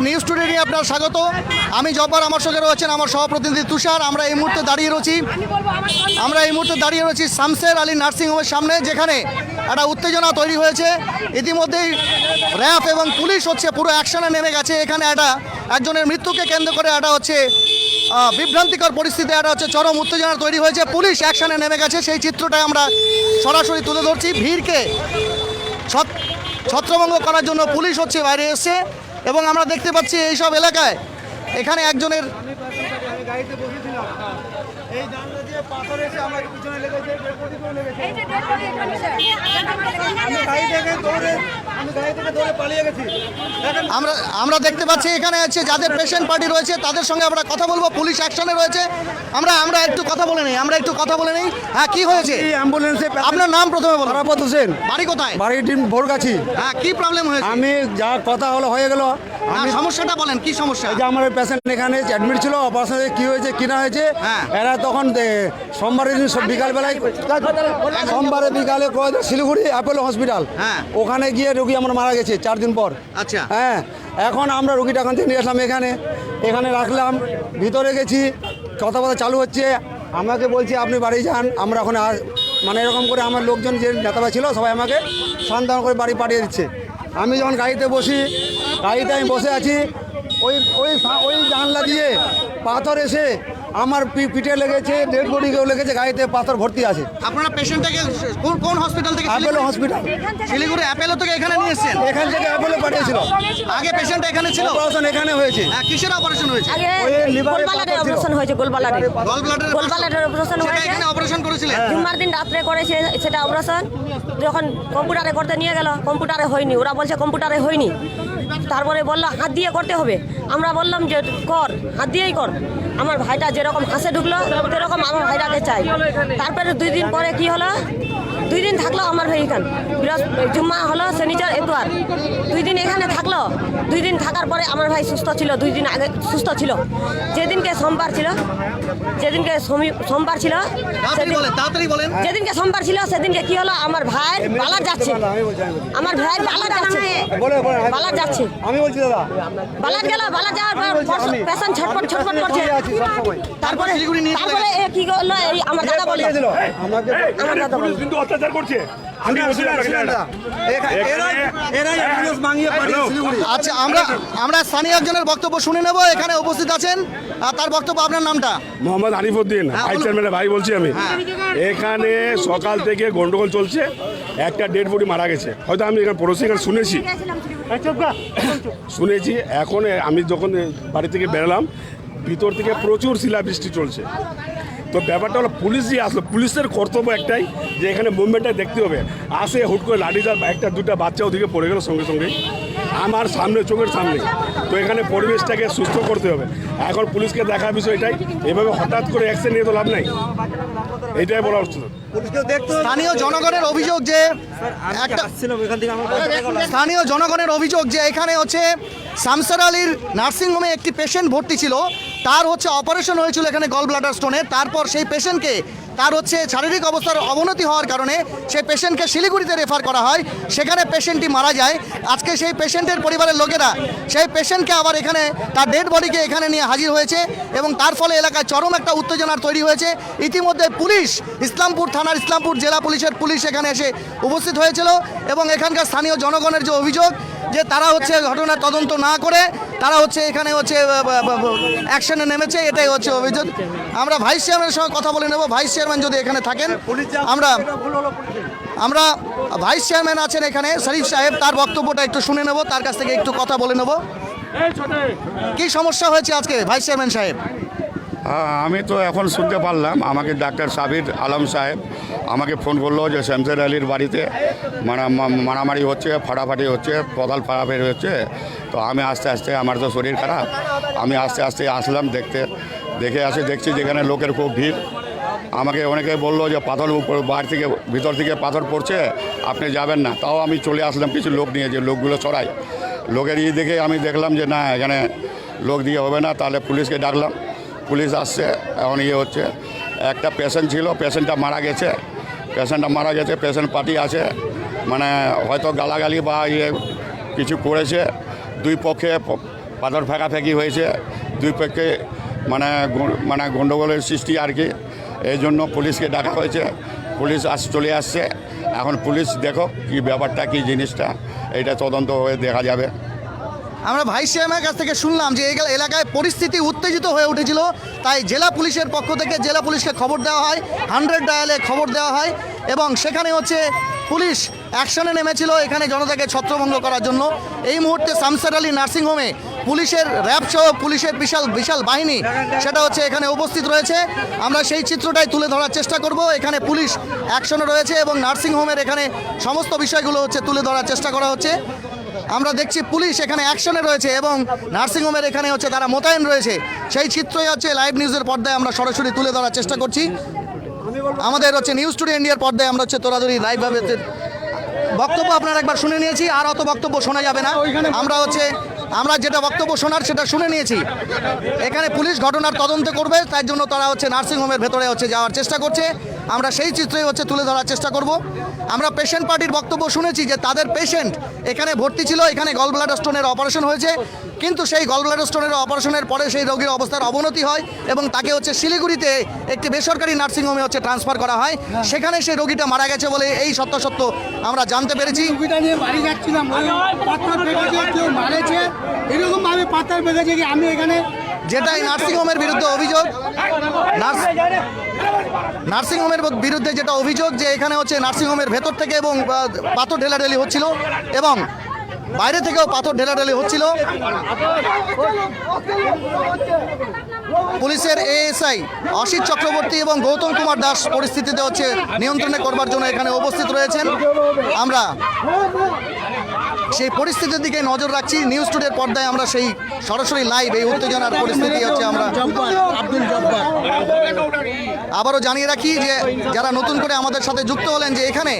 News today নিয়ে আপনার স্বাগত। আমি জব্বার, আমার সঙ্গে রয়েছেন আমার সহপ্রতিনিধি তুষার। আমরা এই মুহূর্তে দাঁড়িয়ে রয়েছি। আমরা এই মুহূর্তে দাঁড়িয়ে রয়েছি শামসের আলী নার্সিংহোমের সামনে, যেখানে একটা উত্তেজনা তৈরি হয়েছে। ইতিমধ্যেই র্যাব এবং পুলিশ হচ্ছে পুরো অ্যাকশনে নেমে গেছে। এখানে একটা একজনের মৃত্যুকে কেন্দ্র করে একটা হচ্ছে বিভ্রান্তিকর পরিস্থিতি একটা হচ্ছে চরম উত্তেজনা তৈরি হয়েছে। পুলিশ অ্যাকশনে নেমে গেছে। সেই চিত্রটাই আমরা সরাসরি তুলে ধরছি। ভিড়কে ছত- ছত্রভঙ্গ করার জন্য পুলিশ হচ্ছে বাইরে এসছে। এবং আমরা দেখতে পাচ্ছি এইসব এলাকায় এখানে একজনের আমি আমার আমরা দেখতে পাচ্ছি এখানে আছে যাদের পেশেন্ট পার্টি রয়েছে তাদের সঙ্গে আমরা কথা বলব পুলিশ অ্যাকশনে রয়েছে। আমরা আমরা একটু কথা বলে নিই আমরা একটু কথা বলে নিই। হ্যাঁ কি হয়েছে? এই অ্যাম্বুলেন্সে আপনার নাম প্রথমে বলুন। তারাপত হোসেন। বাড়ি কোথায়? বাড়ি টিম ভোরগাছি। হ্যাঁ কি প্রবলেম হয়েছে? আমি যা কথা হলো হয়ে গেল। আমি সমস্যাটা বলেন কি সমস্যা? যে আমার পেশেন্ট এখানে অ্যাডমিট ছিল অপারেশনে কি হয়েছে কি না হয়েছে হ্যাঁ। এরা তখন সোমবারের দিন সব বিকালবেলায় সোমবারে বিকালে শিলিগুড়ি অ্যাপোলো হসপিটাল। হ্যাঁ। ওখানে গিয়ে রোগী আমার মারা গেছে চার দিন পর। আচ্ছা। হ্যাঁ এখন আমরা রুগীটা এখান থেকে নিয়ে আসলাম এখানে। এখানে রাখলাম ভিতরে গেছি কথা কথা চালু হচ্ছে। আমাকে বলছি আপনি বাড়ি যান আমরা ওখানে মানে এরকম করে আমার লোকজন যে নেতাবা ছিল সবাই আমাকে সান্ত্বনা করে বাড়ি পাঠিয়ে দিচ্ছে। আমি যখন গাড়িতে বসি গাড়িতে আমি বসে আছি ওই ওই ওই জানলা দিয়ে পাথর এসে আমার পি- পিঠে লেগেছে ডেড বডিকেও লেগেছে গাড়িতে পাথর ভর্তি আছে। আপনারা পেশেন্টটাকে কোন কোন হসপিটাল থেকে অ্যাপোলো হসপিটাল শিলিগুড়ি অ্যাপেলো থেকে এখানে নিয়ে এসেছেন? এখান থেকে অ্যাপোলো পাঠিয়েছিল। আগে পেশেন্ট এখানে ছিল? অপারেশন এখানে হয়েছে। হ্যাঁ, কিসের অপারেশন হয়েছে? আগে ওই liver পাথর অপারেশন হয়েছে গোলবালারের। গল ব্লাডারের গোলবালারের অপারেশন হয়েছে। এখানে অপারেশন করেছিলেন? জুম্মার দিন রাত্রে করেছে সেটা অপারেশন যখন কম্পিউটারে করতে নিয়ে গেল কম্পিউটারে হয়নি। ওরা বলছে কম্পিউটারে হয়নি। তারপরে বলল হাত দিয়ে করতে হবে। আমরা বললাম যে কর হাত দিয়েই কর। আমার ভাইটা যেরকম হাসে ঢুকলো, সেরকম আমার ভাইটাকে চাই। তারপরে দুই দিন পরে কি হলো? দুই দিন থাকল আমার ভাই এখান জুম্মা হলো শনিচার এতবার দুই দিন এখানে থাকল। দুই দিন থাকার পরে আমার ভাই সুস্থ ছিল দুই দিন আগে সুস্থ ছিল। যেদিনকে সোমবার ছিল যেদিনকে সোমবার ছিল যেদিনকে সোমবার ছিল সেদিনকে কি হলো? আমার ভাই বালার যাচ্ছে। আমার ভাই বালার যাচ্ছে। বলে বলে বালার যাচ্ছে। আমি বলছি দাদা। বালার গেল বালার যাওয়ার পর পেশেন্ট ছটপট ছটপট করছে। তারপরে তারপরে কি করল? এই আমার দাদা আমাকে আমার দাদা কিন্তু অত্যাচার করছে। আচ্ছা আমরা আমরা স্থানীয় একজনের বক্তব্য শুনে নেব এখানে উপস্থিত আছেন। আর তার বক্তব্য আপনার নামটা? মোহাম্মদ আরিফুদ্দিন হ্যাঁ, ভাইস চেয়ারম্যানের ভাই বলছি আমি। এখানে সকাল থেকে গন্ডগোল চলছে একটা ডেড বডি মারা গেছে। হয়তো আমি এখানে পড়োশি এখানে শুনেছি। শুনেছি এখন আমি যখন বাড়ি থেকে বেরোলাম ভিতর থেকে প্রচুর শিলাবৃষ্টি চলছে। তো ব্যাপারটা হলো পুলিশ যে আসলো। পুলিশের কর্তব্য একটাই যে এখানে মুভমেন্টটা দেখতে হবে। আসে হুট করে লাঠি যা একটা, দুটা বাচ্চা ওদিকে পড়ে গেল সঙ্গে সঙ্গে আমার সামনে, চোখের সামনে। তো এখানে পরিবেশটাকে সুস্থ করতে হবে। এখন পুলিশকে দেখার বিষয় এটাই। এভাবে হঠাৎ করে অ্যাকশন নিয়ে তো লাভ নাই। এটাই বলা হচ্ছে স্থানীয় জনগণের অভিযোগ যে একটা স্থানীয় জনগণের অভিযোগ যে এখানে হচ্ছে শামসার আলীর নার্সিংহোমে একটি পেশেন্ট ভর্তি ছিল তার হচ্ছে অপারেশন হয়েছিল এখানে গল ব্লাডার স্টোনে তারপর সেই পেশেন্টকে তার হচ্ছে শারীরিক অবস্থার অবনতি হওয়ার কারণে সেই পেশেন্টকে শিলিগুড়িতে রেফার করা হয়। সেখানে পেশেন্টটি মারা যায়। আজকে সেই পেশেন্টের পরিবারের লোকেরা সেই পেশেন্টকে আবার এখানে তার ডেড বডিকে এখানে নিয়ে হাজির হয়েছে এবং তার ফলে এলাকায় চরম একটা উত্তেজনার তৈরি হয়েছে। ইতিমধ্যে পুলিশ ইসলামপুর থানার ইসলামপুর জেলা পুলিশের পুলিশ এখানে এসে উপস্থিত হয়েছিল এবং এখানকার স্থানীয় জনগণের যে অভিযোগ যে তারা হচ্ছে ঘটনার তদন্ত না করে, তারা হচ্ছে এখানে হচ্ছে অ্যাকশনে নেমেছে, এটাই হচ্ছে অভিযোগ। আমরা ভাইস চেয়ারম্যানের সঙ্গে কথা বলে নেব। ভাইস চেয়ারম্যান যদি এখানে থাকেন, আমরা আমরা ভাইস চেয়ারম্যান আছেন এখানে, শরীফ সাহেব, তার বক্তব্যটা একটু শুনে নেব, তার কাছ থেকে একটু কথা বলে নেব। কি সমস্যা হয়েছে আজকে ভাইস চেয়ারম্যান সাহেব? আমি তো এখন শুনতে পারলাম, আমাকে ডাক্তার সাবির আলম সাহেব আমাকে ফোন করল যে শামসের আলীর বাড়িতে মারা মারামারি হচ্ছে, ফাটাফাটি হচ্ছে পদাল ফাটাফাটি হচ্ছে, তো আমি আস্তে আস্তে, আমার তো শরীর খারাপ, আমি আস্তে আস্তে আসলাম দেখতে, দেখে আসে, দেখছি যেখানে লোকের খুব ভিড়। আমাকে অনেকে বলল যে পাথর উপর বাইরে থেকে, ভিতর থেকে পাথর পড়ছে, আপনি যাবেন না। তাও আমি চলে আসলাম কিছু লোক নিয়ে, যে লোকগুলো চড়াই লোকের ই দেখে আমি দেখলাম যে না, এখানে লোক দিয়ে হবে না, তাহলে পুলিশকে ডাকলাম। পুলিশ আসছে, এখন ইয়ে হচ্ছে। একটা পেশেন্ট ছিল পেশেন্টটা মারা গেছে। পেশেন্টটা মারা গেছে পেশেন্ট পার্টি আছে। মানে হয়তো গালাগালি বা ইয়ে কিছু করেছে। দুই পক্ষে পাথর ফেঁকাফেঁকি হয়েছে। দুই পক্ষে মানে মানে গণ্ডগোলের সৃষ্টি আর কি। এই জন্য পুলিশকে ডাকা হয়েছে। পুলিশ আস চলে আসছে। এখন পুলিশ দেখো কি ব্যাপারটা, কি জিনিসটা। এটা তদন্ত হয়ে দেখা যাবে। আমরা ভাইস চেয়ারম্যানের কাছ থেকে শুনলাম যে এই এলাকায় পরিস্থিতি উত্তেজিত হয়ে উঠেছিল, তাই জেলা পুলিশের পক্ষ থেকে জেলা পুলিশকে খবর দেওয়া হয় হান্ড্রেড ডায়ালে খবর দেওয়া হয় এবং সেখানে হচ্ছে পুলিশ অ্যাকশনে নেমেছিল, এখানে জনতাকে ছত্রভঙ্গ করার জন্য। এই মুহূর্তে সামসার আলী নার্সিংহোমে পুলিশের র্যাব সহ পুলিশের বিশাল বিশাল বাহিনী সেটা হচ্ছে এখানে উপস্থিত রয়েছে। আমরা সেই চিত্রটাই তুলে ধরার চেষ্টা করব, এখানে পুলিশ অ্যাকশনে রয়েছে এবং নার্সিংহোমের এখানে সমস্ত বিষয়গুলো হচ্ছে তুলে ধরার চেষ্টা করা হচ্ছে। আমরা দেখছি পুলিশ এখানে অ্যাকশনে রয়েছে এবং নার্সিংহোমের এখানে হচ্ছে তারা মোতায়েন রয়েছে। সেই চিত্রই হচ্ছে লাইভ নিউজের পর্দায় আমরা সরাসরি তুলে ধরার চেষ্টা করছি। আমাদের হচ্ছে নিউজ টুডে ইন্ডিয়ার পর্দায় আমরা হচ্ছে তোরাদুরি লাইভভাবে বক্তব্য আপনারা একবার শুনে নিয়েছি, আর অত বক্তব্য শোনা যাবে না। আমরা হচ্ছে, আমরা যেটা বক্তব্য শোনার সেটা শুনে নিয়েছি। এখানে পুলিশ ঘটনার তদন্ত করবে, তাই জন্য তারা হচ্ছে নার্সিংহোমের ভেতরে হচ্ছে যাওয়ার চেষ্টা করছে। আমরা সেই চিত্রই হচ্ছে তুলে ধরার চেষ্টা করব। আমরা পেশেন্ট পার্টির বক্তব্য শুনেছি যে তাদের পেশেন্ট এখানে ভর্তি ছিল এখানে গল ব্লাডার স্টোনের অপারেশন হয়েছে। কিন্তু সেই গল ব্লাডার স্টোনের অপারেশনের পরে সেই রোগীর অবস্থার অবনতি হয় এবং তাকে হচ্ছে শিলিগুড়িতে একটি বেসরকারি নার্সিংহোমে হচ্ছে ট্রান্সফার করা হয়। সেখানে সেই রোগীটা মারা গেছে বলে এই সত্য সত্য আমরা জানতে পেরেছি। বাড়ি যাচ্ছিলাম বেঁধেছে আমি এখানে যেটাই নার্সিংহোমের বিরুদ্ধে অভিযোগ, নার্স নার্সিংহোমের বিরুদ্ধে যেটা অভিযোগ যে এখানে হচ্ছে নার্সিংহোমের ভেতর থেকে এবং পাথর ঢেলাঢেলি হচ্ছিল এবং বাইরে থেকেও পাথর ঢেলাঢেলি হচ্ছিল। পুলিশের এএসআই অসিত চক্রবর্তী এবং গৌতম কুমার দাস পরিস্থিতিতে হচ্ছে নিয়ন্ত্রণে করবার জন্য এখানে উপস্থিত রয়েছেন। আমরা সেই পরিস্থিতির দিকে নজর রাখছি। নিউজ টুডের পর্দায় আমরা সেই সরাসরি লাইভ এই উত্তেজনার পরিস্থিতি হচ্ছে আমরা আবারও জানিয়ে রাখি যে যারা নতুন করে আমাদের সাথে যুক্ত হলেন যে এখানে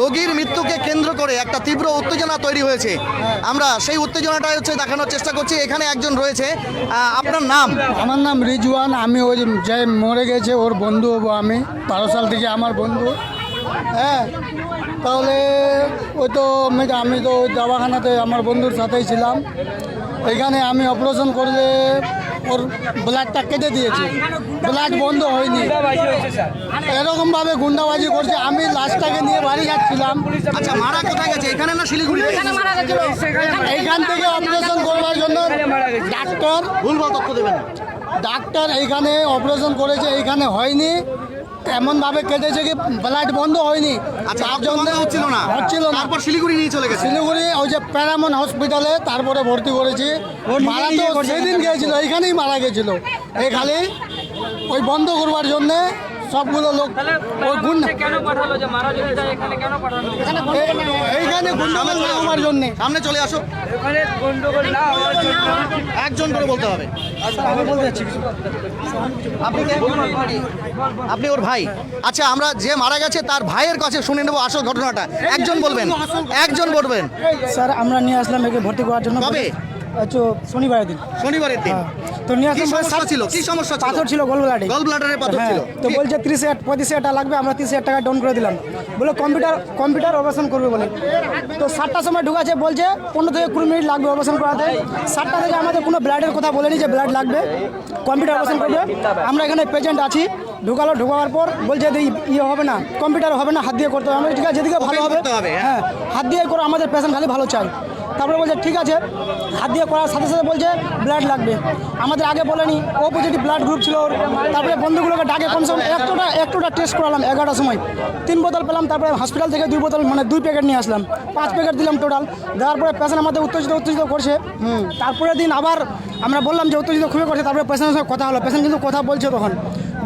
রোগীর মৃত্যুকে কেন্দ্র করে একটা তীব্র উত্তেজনা তৈরি হয়েছে। আমরা সেই উত্তেজনাটাই হচ্ছে দেখানোর চেষ্টা করছি। এখানে একজন রয়েছে আপনার নাম? আমার নাম রিজওয়ান, আমি ওই যে মরে গেছে, ওর বন্ধু হব আমি, বারো সাল থেকে আমার বন্ধু। হ্যাঁ তাহলে ওই তো আমি- আমি তো ওই দাবাখানাতে আমার বন্ধুর সাথেই ছিলাম। এখানে আমি অপারেশন করলে ওর ব্লাডটা কেটে দিয়েছি। ব্লাড বন্ধ হয়নি। এরকমভাবে গুন্ডাবাজি করছে। আমি লাশটাকে নিয়ে বাড়ি যাচ্ছিলাম। আচ্ছা মারা কোথায় গেছে? এখানে না শিলিগুড়ি? এইখান থেকে অপারেশন করবার জন্য ডাক্তার ভুলভাল তথ্য দেবেন ডাক্তার এইখানে অপারেশন করেছে। এইখানে হয়নি। এমনভাবে কেটেছে কি ফ্লাইট বন্ধ হয়নি। আচ্ছা হচ্ছিল না। হচ্ছিল না। তারপর শিলিগুড়ি নিয়ে চলে গেছে। শিলিগুড়ি ওই যে প্যারামন হসপিটালে তারপরে ভর্তি করেছি। মারা তো সেদিন গিয়েছিল এখানেই মারা গেছিল। এই খালি ওই বন্ধ করবার জন্যে সবগুলো লোক ওই গুন্ডা। কেন পাঠালো যে মারা যদি যায় এখানে কেন পাঠানো এইখানে গুন্ডাগোল না হওয়ার জন্যে। সামনে চলে আসো। একজন করে বলতে হবে। আপনি আপনি ওর ভাই। আচ্ছা আমরা যে মারা গেছে তার ভাইয়ের কাছে শুনে নেব আসল ঘটনাটা। একজন বলবেন। একজন বলবেন। স্যার আমরা নিয়ে আসলাম একে ভর্তি করার জন্য। কবে? আচ্ছা শনিবারের দিন। শনিবারের দিন। তো নিয়ে আসলাম সমস্যা ছিল? কি সমস্যা ছিল? পাথর ছিল গোল ব্লাডে গল ব্লাডারের পাথর হ্যাঁ ছিল। তো বলছে তিরিশ হাজার পঁয়ত্রিশ হাজার টাকা লাগবে আমরা তিরিশ হাজার টাকা ডাউন করে দিলাম। বলে কম্পিউটার কম্পিউটার অপারেশন করবে বলে। তো সাতটার সময় ঢুকাছে বলছে পনেরো থেকে কুড়ি মিনিট লাগবে অপারেশন করাতে। সাতটা থেকে আমাদের কোনো ব্লাডের কথা বলেনি যে ব্লাড লাগবে। কম্পিউটার অপারেশন করবে। আমরা এখানে পেশেন্ট আছি। ঢুকালো ঢুকাবার পর বলছে ইয়ে হবে না কম্পিউটার হবে না হাত দিয়ে করতে হবে। আমরা ঠিক আছে যেদিকে ভালো হবে। হ্যাঁ। হ্যাঁ হাত দিয়ে করে আমাদের পেশেন্ট খালি ভালো চাই। তারপরে বলছে, ঠিক আছে। হাত দিয়ে করার সাথে সাথে বলছে ব্লাড লাগবে। আমাদের আগে বলেনি, ও পজিটিভ ব্লাড গ্রুপ ছিল ওর। তারপরে বন্ধুগুলোকে ডাকে কমসে কম একটোটা একটোটা টেস্ট করালাম এগারোটার সময়। তিন বোতল পেলাম, তারপরে হসপিটাল থেকে দুই বোতল মানে দুই প্যাকেট নিয়ে আসলাম। পাঁচ প্যাকেট দিলাম টোটাল দেওয়ার পরে পেশেন্ট আমাদের উত্তেজিত উত্তেজিত করছে। হুম তারপরে দিন আবার আমরা বললাম যে উত্তেজিত খুবই করছে, তারপরে পেশেন্টের সঙ্গে কথা হলো। পেশেন্ট কিন্তু কথা বলছে তখন।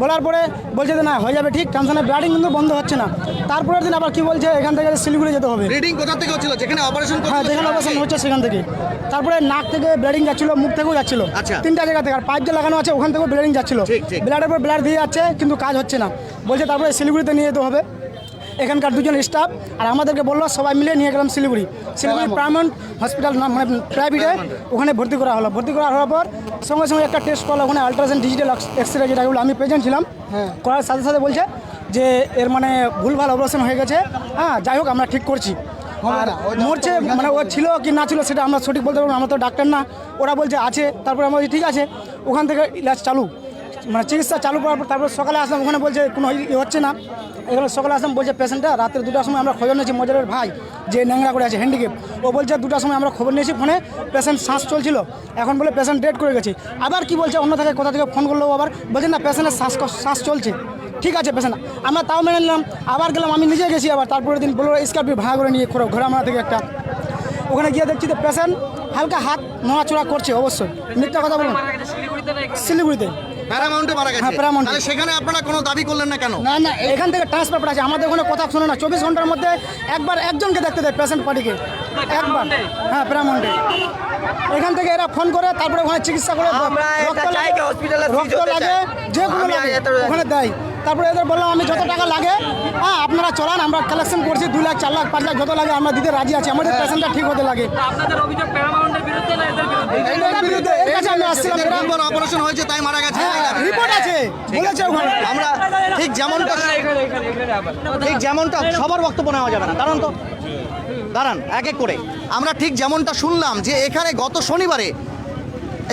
বলার পরে বলছে যে না হয়ে যাবে ঠিক টেনশনে ব্লাডিং কিন্তু বন্ধ হচ্ছে না। তারপরের দিন আবার কি বলছে এখান থেকে শিলিগুড়ি যেতে হবে। রিডিং কোথা থেকে হচ্ছিল? যেখানে অপারেশন হ্যাঁ যেখানে অপারেশন হচ্ছে সেখান থেকে। তারপরে নাক থেকে ব্লিডিং যাচ্ছিল মুখ থেকেও যাচ্ছিল। আচ্ছা। তিনটা জায়গা থেকে আর পাইপ যে লাগানো আছে ওখান থেকেও ব্লিডিং যাচ্ছিল। ঠিক, ঠিক। ব্লাডের পর ব্লাড দিয়ে যাচ্ছে কিন্তু কাজ হচ্ছে না। বলছে তারপরে শিলিগুড়িতে নিয়ে যেতে হবে। এখানকার দুজন স্টাফ আর আমাদেরকে বলল সবাই মিলে নিয়ে গেলাম শিলিগুড়ি। শিলিগুড়ি প্রাইমন্ড হসপিটাল মানে প্রাইভেটে ওখানে ভর্তি করা হলো। ভর্তি করা হওয়ার পর সঙ্গে সঙ্গে একটা টেস্ট করল ওখানে আলট্রাসাউন্ড ডিজিটাল এক্স রে যেটা আমি প্রেজেন্ট ছিলাম। করার সাথে সাথে বলছে যে এর মানে ভুলভাল অপারেশন হয়ে গেছে। হ্যাঁ যাই হোক আমরা ঠিক করছি। আর মরছে মানে ও ছিল কি না ছিল সেটা আমরা সঠিক বলতে পারব আমরা তো ডাক্তার না। ওরা বলছে আছে তারপরে আমরা বলছি ঠিক আছে ওখান থেকে ইলাজ চালু। মানে চিকিৎসা চালু করার পর তারপর সকালে আসলাম, ওখানে বলছে কোনো ই হচ্ছে না। এখানে সকালে আসলাম, বলছে পেশেন্টটা রাত্রে দুটার সময় আমরা খবর নিয়েছি মজারের ভাই যে ন্যাংরা করে আছে হ্যান্ডিক্যাপ ও বলছে দুটার সময় আমরা খবর নিয়েছি ফোনে পেশেন্ট শ্বাস চলছিল। এখন বলে পেশেন্ট ডেট করে গেছে। আবার কি বলছে, অন্য থেকে, কোথা থেকে ফোন করল আবার? বলছে না পেশেন্টের শ্বাস শ্বাস চলছে। ঠিক আছে পেশেন্ট আমরা তাও মেনে নিলাম। আবার গেলাম, আমি নিজে গেছি আবার। তারপরের দিন বলল স্কার্পিও ভাড়া করে নিয়ে ঘোরা ঘোরামারা থেকে একটা। ওখানে গিয়ে দেখছি তো পেশেন্ট হালকা হাত নড়াচড়া করছে, অবশ্যই। মিথ্যা কথা বলুন শিলিগুড়িতে। প্যারামাউন্টে মারা গেছে। হ্যাঁ, Paramount-এ। তাহলে সেখানে আপনারা কোনো দাবি করলেন না কেন? না না এখান থেকে ট্রান্সফার পাঠাচ্ছে আমাদের ওখানে কথা শোনো না। চব্বিশ ঘণ্টার মধ্যে একবার একজনকে দেখতে দেয় পেশেন্ট পার্টিকে একবার। হ্যাঁ প্যারামাউন্টে। এখান থেকে এরা ফোন করে তারপরে ওখানে চিকিৎসা করে রক্ত লাগে রক্ত লাগে যে কোনো লাগে ওখানে দেয়। তারপরে এদের বললাম আমি যত টাকা লাগে হ্যাঁ আপনারা চলান আমরা কালেকশন করছি দু লাখ চার লাখ পাঁচ লাখ যত লাগে আমরা দিতে রাজি আছি। আমাদের পেশেন্টটা ঠিক হতে লাগে। তা আপনাদের অভিযোগ প্যারামাউন্টের বিরুদ্ধে না এদের বিরুদ্ধে? এর কাছে আমি আসছিলাম। অপারেশন হয়েছে তাই মারা গেছে রিপোর্ট আছে বলেছে ওখানে। আমরা ঠিক যেমনটা ঠিক যেমনটা সবার বক্তব্য নেওয়া যাবে না। দাঁড়ান তো। দাঁড়ান এক এক করে। আমরা ঠিক যেমনটা শুনলাম যে এখানে গত শনিবারে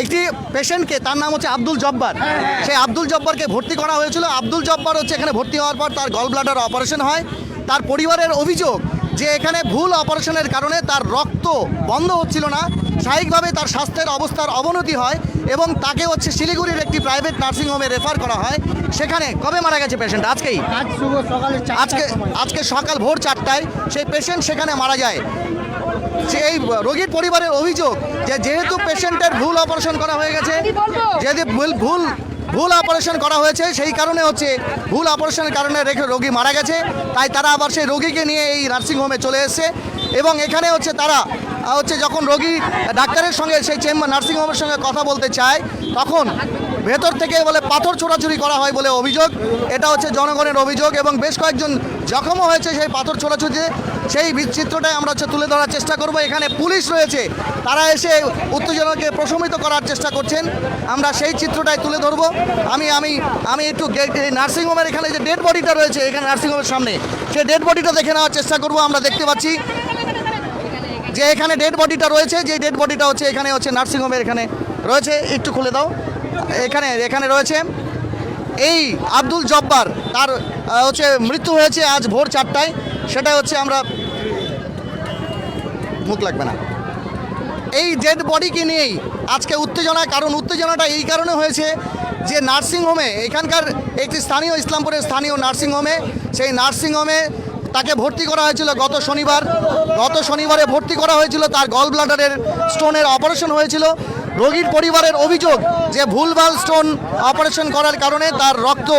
একটি পেশেন্টকে তার নাম হচ্ছে আব্দুল জব্বার। সেই আব্দুল জব্বারকে ভর্তি করা হয়েছিল। আব্দুল জব্বার হচ্ছে এখানে ভর্তি হওয়ার পর তার গল ব্লাডার অপারেশন হয়। তার পরিবারের অভিযোগ যে এখানে ভুল অপারেশনের কারণে তার রক্ত বন্ধ হচ্ছিল না। স্বাভাবিকভাবে তার স্বাস্থ্যের অবস্থার অবনতি হয় এবং তাকে হচ্ছে শিলিগুড়ির একটি প্রাইভেট নার্সিংহোমে রেফার করা হয়। সেখানে কবে মারা গেছে পেশেন্ট আজকেই। আজকে আজকে সকাল ভোর চারটায় সেই পেশেন্ট সেখানে মারা যায়। সেই রোগীর পরিবারের অভিযোগ যে যেহেতু পেশেন্টের ভুল অপারেশন করা হয়ে গেছে যদি ভুল ভুল ভুল অপারেশন করা হয়েছে সেই কারণে হচ্ছে ভুল অপারেশনের কারণে রেখে রোগী মারা গেছে। তাই তারা আবার সেই রোগীকে নিয়ে এই নার্সিংহোমে চলে এসেছে এবং এখানে হচ্ছে তারা হচ্ছে যখন রোগী ডাক্তারের সঙ্গে সেই চেম্বার নার্সিংহোমের সঙ্গে কথা বলতে চায় তখন ভেতর থেকে বলে পাথর ছোড়াছুড়ি করা হয় বলে অভিযোগ। এটা হচ্ছে জনগণের অভিযোগ এবং বেশ কয়েকজন জখমও হয়েছে সেই পাথর ছোড়াছুড়িতে সেই চিত্রটাই আমরা হচ্ছে তুলে ধরার চেষ্টা করব। এখানে পুলিশ রয়েছে। তারা এসে উত্তেজনাকে প্রশমিত করার চেষ্টা করছেন। আমরা সেই চিত্রটাই তুলে ধরবো। আমি আমি আমি একটু নার্সিংহোমের এখানে যে ডেড বডিটা রয়েছে, এখানে নার্সিংহোমের সামনে, সেই ডেড বডিটা দেখে নেওয়ার চেষ্টা করব। আমরা দেখতে পাচ্ছি যে এখানে ডেড বডিটা রয়েছে। যে ডেড বডিটা হচ্ছে, এখানে হচ্ছে নার্সিংহোমের এখানে রয়েছে। একটু খুলে দাও। এখানে এখানে রয়েছে। এই আব্দুল জব্বার, তার হচ্ছে মৃত্যু হয়েছে আজ ভোর চারটায়। সেটা হচ্ছে আমরা মুখ লাগবে না। এই ডেড বডিকে নিয়েই আজকে উত্তেজনা, কারণ উত্তেজনাটা এই কারণে হয়েছে যে নার্সিংহোমে এখানকার একটি স্থানীয়, ইসলামপুরের স্থানীয় নার্সিংহোমে সেই নার্সিংহোমে তাকে ভর্তি করা হয়েছিল গত শনিবার। গত শনিবারে ভর্তি করা হয়েছিল, তার গল ব্লাডারের স্টোনের অপারেশন হয়েছিল। রোগীর পরিবারের অভিযোগ যে ভুলভাল স্টোন অপারেশন করার কারণে তার রক্ত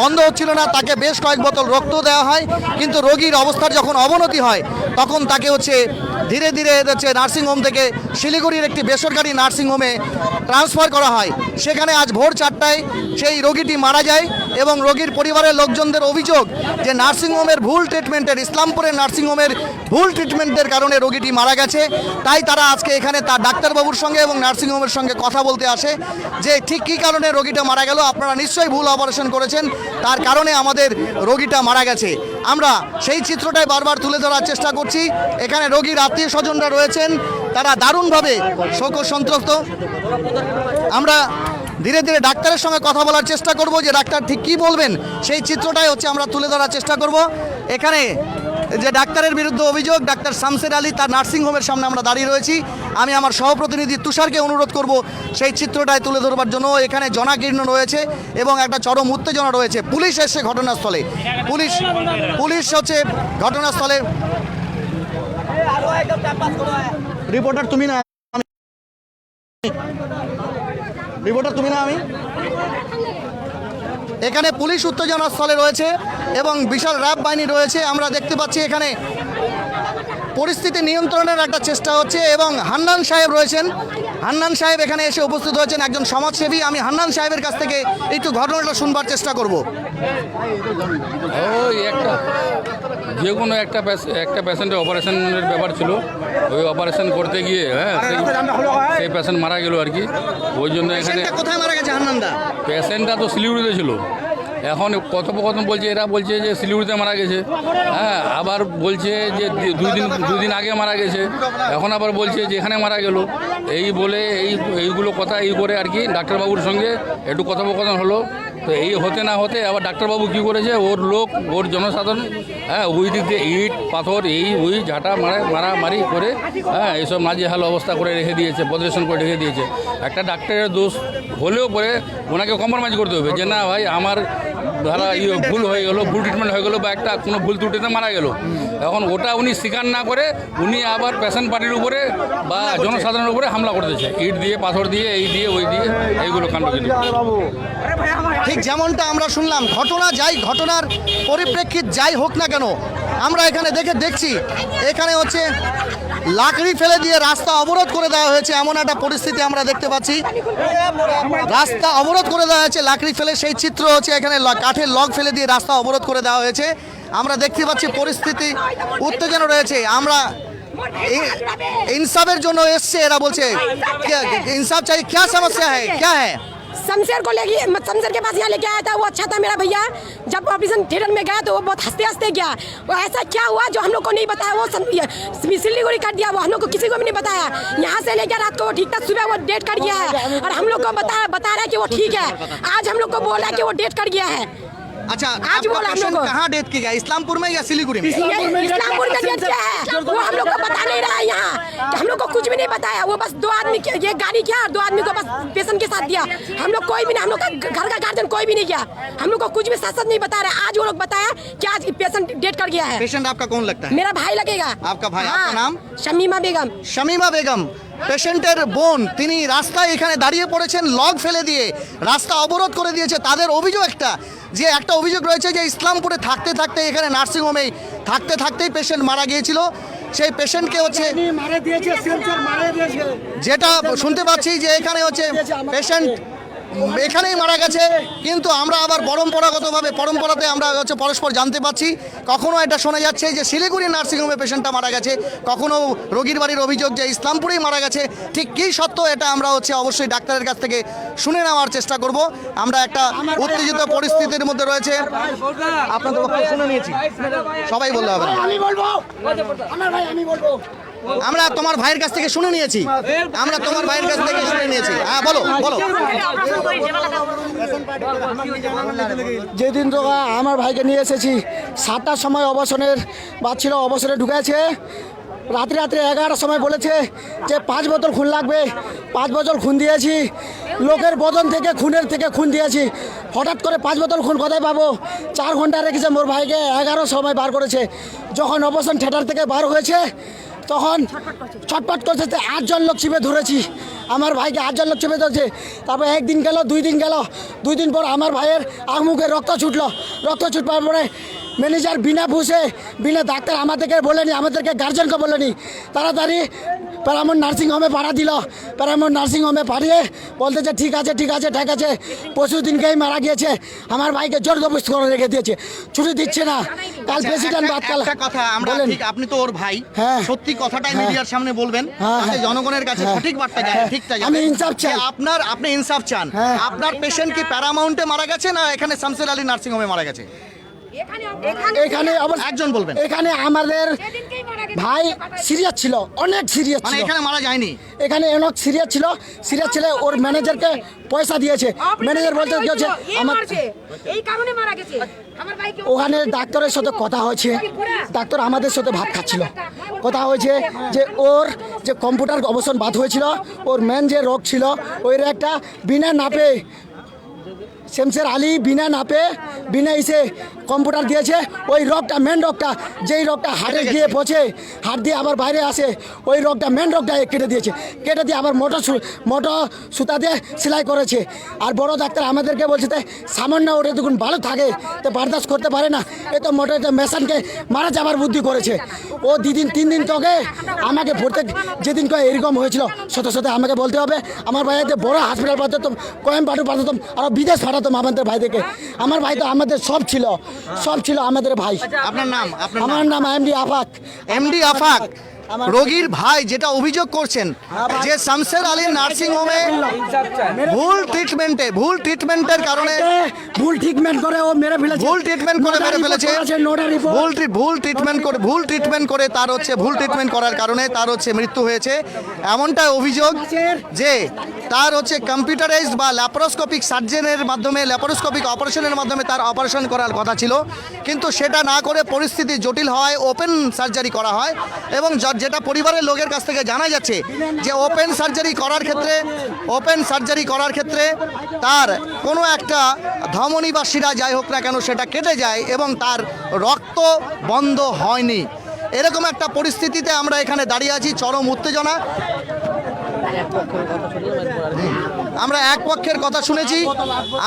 বন্ধ হচ্ছিল না, তাকে বেশ কয়েক বোতল রক্ত দেওয়া হয়। কিন্তু রোগীর অবস্থার যখন অবনতি হয়, তখন তাকে হচ্ছে ধীরে ধীরে হচ্ছে নার্সিংহোম থেকে শিলিগুড়ির একটি বেসরকারি নার্সিংহোমে ট্রান্সফার করা হয়। সেখানে আজ ভোর চারটায় সেই রোগীটি মারা যায়। এবং রোগীর পরিবারের লোকজনদের অভিযোগ যে নার্সিংহোমের ভুল ট্রিটমেন্টের ইসলামপুরের নার্সিংহোমের ভুল ট্রিটমেন্টের কারণে রোগীটি মারা গেছে। তাই তারা আজকে এখানে তার ডাক্তারবাবুর সঙ্গে এবং নার্সিংহোমের সঙ্গে কথা বলতে আসে যে ঠিক কী কারণে রোগীটা মারা গেল, আপনারা নিশ্চয়ই ভুল অপারেশন করেছেন, তার কারণে আমাদের রোগীটা মারা গেছে। আমরা সেই চিত্রটাই বারবার তুলে ধরার চেষ্টা করছি। এখানে রোগীর আত্মীয় স্বজনরা রয়েছেন, তারা দারুণভাবে শোক সন্ত্রস্ত আমরা ধীরে ধীরে ডাক্তারের সঙ্গে কথা বলার চেষ্টা করব যে ডাক্তার ঠিক কী বলবেন, সেই চিত্রটাই হচ্ছে আমরা তুলে ধরার চেষ্টা করব। এখানে যে ডাক্তারের বিরুদ্ধে অভিযোগ, ডাক্তার শামসের আলী, তার নার্সিংহোমের সামনে আমরা দাঁড়িয়ে রয়েছি। আমি আমার সহপ্রতিনিধি তুষারকে অনুরোধ করব সেই চিত্রটায় তুলে ধরবার জন্য। এখানে জনাকীর্ণ রয়েছে এবং একটা চরম উত্তেজনা রয়েছে। পুলিশ এসে ঘটনাস্থলে। পুলিশ পুলিশ হচ্ছে ঘটনাস্থলে। রিপোর্টার, তুমি না রিপোর্টার, তুমি না আমি? এখানে পুলিশ উত্তেজনার স্থলে রয়েছে এবং বিশাল র্যাব বাহিনী রয়েছে। আমরা দেখতে পাচ্ছি এখানে পরিস্থিতি নিয়ন্ত্রণের একটা চেষ্টা হচ্ছে এবং হান্নান সাহেব রয়েছেন। হান্নান সাহেব এখানে এসে উপস্থিত হয়েছেন একজন সমাজসেবী। আমি হান্নান সাহেবের কাছ থেকে একটু ঘটনাটা শুনবার চেষ্টা করব। ওই একটা যে কোনো একটা একটা পেশেন্টের অপারেশনের ব্যাপার ছিল। ওই অপারেশন করতে গিয়ে হ্যাঁ সেই- সেই পেশেন্ট মারা গেল আর কি। ওই জন্য এখানে কোথায় মারা গেছে হান্নানদা? পেশেন্টটা তো শিলিগুড়িতে ছিল। এখন কথোপকথন বলছে, এরা বলছে যে শিলিগুড়িতে মারা গেছে। হ্যাঁ আবার বলছে যে দুই দিন দুই দিন আগে মারা গেছে। এখন আবার বলছে যে এখানে মারা গেল। এই বলে, এই, এইগুলো কথা, এই করে আর কি ডাক্তারবাবুর সঙ্গে একটু কথোপকথন হলো। তো এই হতে না হতে আবার ডাক্তারবাবু কী করেছে? ওর লোক, ওর জনসাধারণ হ্যাঁ ওই দিক দিয়ে ইট, পাথর, এই, ওই ঝাঁটা মারা, মারামারি করে হ্যাঁ এইসব নাজেহাল অবস্থা করে রেখে দিয়েছে প্রদর্শন করে রেখে দিয়েছে। একটা ডাক্তারের দোষ হলেও পরে ওনাকে কম্প্রোমাইজ করতে হবে যে, না ভাই, আমার ধারা ইয়ে ভুল হয়ে গেলো ভুল ট্রিটমেন্ট হয়ে গেলো বা একটা কোনো ভুল ত্রুটিতে মারা গেল। এখন ওটা উনি স্বীকার না করে উনি আবার পেশেন্ট পার্টির উপরে বা জনসাধারণের উপরে হামলা করতেছে ইট দিয়ে পাথর দিয়ে এই দিয়ে ওই দিয়ে এইগুলো কাণ্ড কিন্তু। ঠিক যেমনটা আমরা শুনলাম ঘটনা যাই ঘটনার পরিপ্রেক্ষিত যাই হোক না কেন আমরা এখানে দেখে দেখছি এখানে হচ্ছে লাকড়ি ফেলে দিয়ে রাস্তা অবরোধ করে দেওয়া হয়েছে। এমন একটা পরিস্থিতি আমরা দেখতে পাচ্ছি। রাস্তা অবরোধ করে দেওয়া হয়েছে, লাকড়ি ফেলে সেই চিত্র হচ্ছে এখানে কাঠের লগ ফেলে দিয়ে রাস্তা অবরোধ করে দেওয়া হয়েছে। আমরা দেখতে পাচ্ছি পরিস্থিতি উত্তেজনা রয়েছে। আমরা ইনসাফের জন্য এসছে, এরা বলছে ইনসাফ চাই क्या সমস্যা হ্যাঁ क्या হ্যাঁ शमशेर को लेके शमशेर के पास यहाँ लेके आया था, वो अच्छा था मेरा भैया। जब ऑपरेशन थिएटर में गया तो वो बहुत हँसते हँसते गया। वो ऐसा क्या हुआ जो हम लोग को नहीं बताया? वो सिलीगुड़ी कर दिया, वो हम लोग को किसी को भी नहीं बताया। यहाँ से लेकर रात को ठीक था, सुबह वो डेट कर गया है। और हम लोग को बता बता रहा है कि वो ठीक है। आज हम लोग को बोला कि वो डेट कर गया है। अच्छा आज बोला हम लोग। कहाँ डेथ की गया? इस्लामपुर में या सिलीगुड़ी में? इस्लामपुर का डेथ क्या है? वो हम लोग को पता नहीं रहा है यहाँ। हम लोग को कुछ भी नहीं बताया। वो बस दो आदमी ये गाड़ी क्या दो आदमी को बस पेशेंट के साथ दिया। हम लोग कोई भी नहीं हम लोग का घर का गार्जियन कोई भी नहीं गया हम लोग को कुछ भी साथ नहीं बता रहा। आज वो लोग बताया की आज पेशेंट डेट कर गया है। पेशेंट आपका कौन लगता है? मेरा भाई लगेगा। आपका भाई हाँ। नाम? शमीमा बेगम। शमीमा बेगम। পেশেন্টের বোন তিনি রাস্তায় এখানে দাঁড়িয়ে পড়েছেন লগ ফেলে দিয়ে রাস্তা অবরোধ করে দিয়েছে। তাদের অভিযোগ একটা যে একটা অভিযোগ রয়েছে যে ইসলামপুরে থাকতে থাকতে এখানে নার্সিংহোমে থাকতে থাকতেই পেশেন্ট মারা গিয়েছিল। সেই পেশেন্টকে হচ্ছে যেটা শুনতে পাচ্ছি যে এখানে হচ্ছে পেশেন্ট এখানেই মারা গেছে, কিন্তু আমরা আবার পরম্পরাগতভাবে, পরম্পরাতে আমরা হচ্ছে পরস্পর জানতে পাচ্ছি কখনো এটা শোনা যাচ্ছে যে শিলিগুড়ি নার্সিংহোমে পেশেন্টটা মারা গেছে, কখনো রোগীর বাড়ির অভিযোগ যে ইসলামপুরেই মারা গেছে। ঠিক কী সত্য এটা আমরা হচ্ছে অবশ্যই ডাক্তারের কাছ থেকে শুনে নেওয়ার চেষ্টা করব। আমরা একটা উত্তেজিত পরিস্থিতির মধ্যে রয়েছে। আপনাদের শুনে নিয়েছি। সবাই বলতে হবে আমি বলব। আমার ভাই, আমি বলব। আমরা তোমার ভাইয়ের কাছ থেকে শুনে নিয়েছি। আমরা তোমার ভাইয়ের কাছ থেকে শুনে নিয়েছি। হ্যাঁ বলো বলো। যেদিন তো আমার ভাইকে নিয়ে এসেছি, সাতটার সময় অবসরের বাদ ছিল, অবসরে ঢুকেছে। রাত্রে রাত্রে এগারোটার সময় বলেছে যে পাঁচ বোতল খুন লাগবে। পাঁচ বোতল খুন দিয়েছি। লোকের বদন থেকে, খুনের থেকে খুন দিয়েছি। হঠাৎ করে পাঁচ বোতল খুন কোথায় পাবো? চার ঘণ্টা রেখেছে মোর ভাইকে। এগারো সময় বার করেছে। যখন অবসান থিয়েটার থেকে বার হয়েছে তখন ছটপট করছে। তো আটজন লোক চিপে ধরেছি। আমার ভাইকে আটজন লোক চেপে ধরছে। তারপর একদিন গেল দুই দিন গেল। দুই দিন পর আমার ভাইয়ের আগমুখে রক্ত ছুটলো। রক্ত ছুটবার পরে ম্যানেজার বিনা ভুষে বিনা ডাক্তার আমাদেরকে বলেনি আমাদেরকে গার্জেনকে বলেনি। তাড়াতাড়ি প্যারামন নার্সিং হোমে পাঠা দিল প্যারামন নার্সিং হোমে পাঠিয়ে বলতেছে ঠিক আছে ঠিক আছে ঠিক আছে পরশু দিনকেই মারা গিয়েছে আমার ভাইকে জোর জবস্ত করে রেখে দিয়েছে ছুটি দিচ্ছে না কাল প্রেসিডেন্ট বাদ কাল কথা আমরা ঠিক আপনি তো ওর ভাই হ্যাঁ। সত্যি কথাটাই হ্যাঁ। মিডিয়ার সামনে বলবেন হ্যাঁ, হ্যাঁ। জনগণের কাছে। সঠিক বার্তা যায়। ঠিকটা যাবে আমি ইনসাফ চাই। আপনার আপনি ইনসাফ চান। আপনার পেশেন্ট কি প্যারামাউন্টে মারা গেছে না এখানে শামসের আলী নার্সিং হোমে মারা গেছে এখানে একজন বলবেন এখানে আমাদের ভাই সিরিয়াস ছিল অনেক সিরিয়াস মানে ছিল। এখানে মারা যায়নি? এখানে অনেক সিরিয়াস ছিল। সিরিয়াস ছিল ওর ম্যানেজারকে পয়সা দিয়েছে। ম্যানেজার বলতে কি হচ্ছে আমার এই কারণে মারা গেছে। আমার ভাইকে ওখানে ডাক্তারের সাথে কথা হয়েছে। ডাক্তার আমাদের সাথে ভাত খাচ্ছিল। কথা হয়েছে যে ওর যে কম্পিউটার অবসান বাদ হয়েছিল ওর মেন যে রোগ ছিল ওই একটা বিনা নাপে শেমসের আলী বিনা নাপে বিনা ইসে কম্পিউটার দিয়েছে ওই রোগটা মেন রোগটা যেই রোগটা হাটে গিয়ে পচে হাট দিয়ে আবার বাইরে আসে ওই রোগটা মেন রোগটা কেটে দিয়েছে। কেটে দিয়ে আবার মোটর মোটর সুতা দিয়ে সেলাই করেছে। আর বড় ডাক্তার আমাদেরকে বলছে তাই সামান্য ওটা দেখুন ভালো থাকে তো বারদাস্ত করতে পারে না। এ তো মোটর মেশানকে মারা যাবার বুদ্ধি করেছে। ও দুদিন তিন দিন তোকে আমাকে ভর্তি যেদিন কয় এরকম হয়েছিল সত্যি সত্যি আমাকে বলতে হবে আমার ভাইয়াদের বড় হসপিটাল পাঠাতাম কোয়েম্বাটুর পাঠাতাম আরও বিদেশ পাঠাতাম আমাদের ভাইদেরকে। আমার ভাই তো আমাদের সব ছিল। সব ছিল আমাদের ভাই। আপনার নাম আপনার আমার নাম? এমডি আফাক। এমডি আফাক রোগীর ভাই যেটা অভিযোগ করছেন যে শামসের আলী নার্সিং হোমে ভুল ট্রিটমেন্টে ভুল ট্রিটমেন্টের কারণে ভুল ট্রিটমেন্ট করে ও মেরে ফেলেছে। ভুল ট্রিটমেন্ট করে মেরে ফেলেছে। ভুল ভুল ট্রিটমেন্ট করে ভুল ট্রিটমেন্ট করে তার হচ্ছে ভুল ট্রিটমেন্ট করার কারণে তার হচ্ছে মৃত্যু হয়েছে। এমনটা অভিযোগ যে তার হচ্ছে কম্পিউটারাইজড বা ল্যাপারোস্কোপিক সার্জনের মাধ্যমে ল্যাপারোস্কোপিক অপারেশনের মাধ্যমে তার অপারেশন করার কথা ছিল। কিন্তু সেটা না করে পরিস্থিতি জটিল হওয়ায় ওপেন সার্জারি করা হয় এবং যেটা পরিবারের লোকের কাছ থেকে জানা যাচ্ছে যে ওপেন সার্জারি করার ক্ষেত্রে ওপেন সার্জারি করার ক্ষেত্রে তার কোনো একটা ধমনী বা শিরা যাই হোক না কেন সেটা কেটে যায় এবং তার রক্ত বন্ধ হয়নি। এরকম একটা পরিস্থিতিতে আমরা এখানে দাঁড়িয়ে আছি, চরম উত্তেজনা। আমরা এক পক্ষের কথা শুনেছি।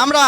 আমরা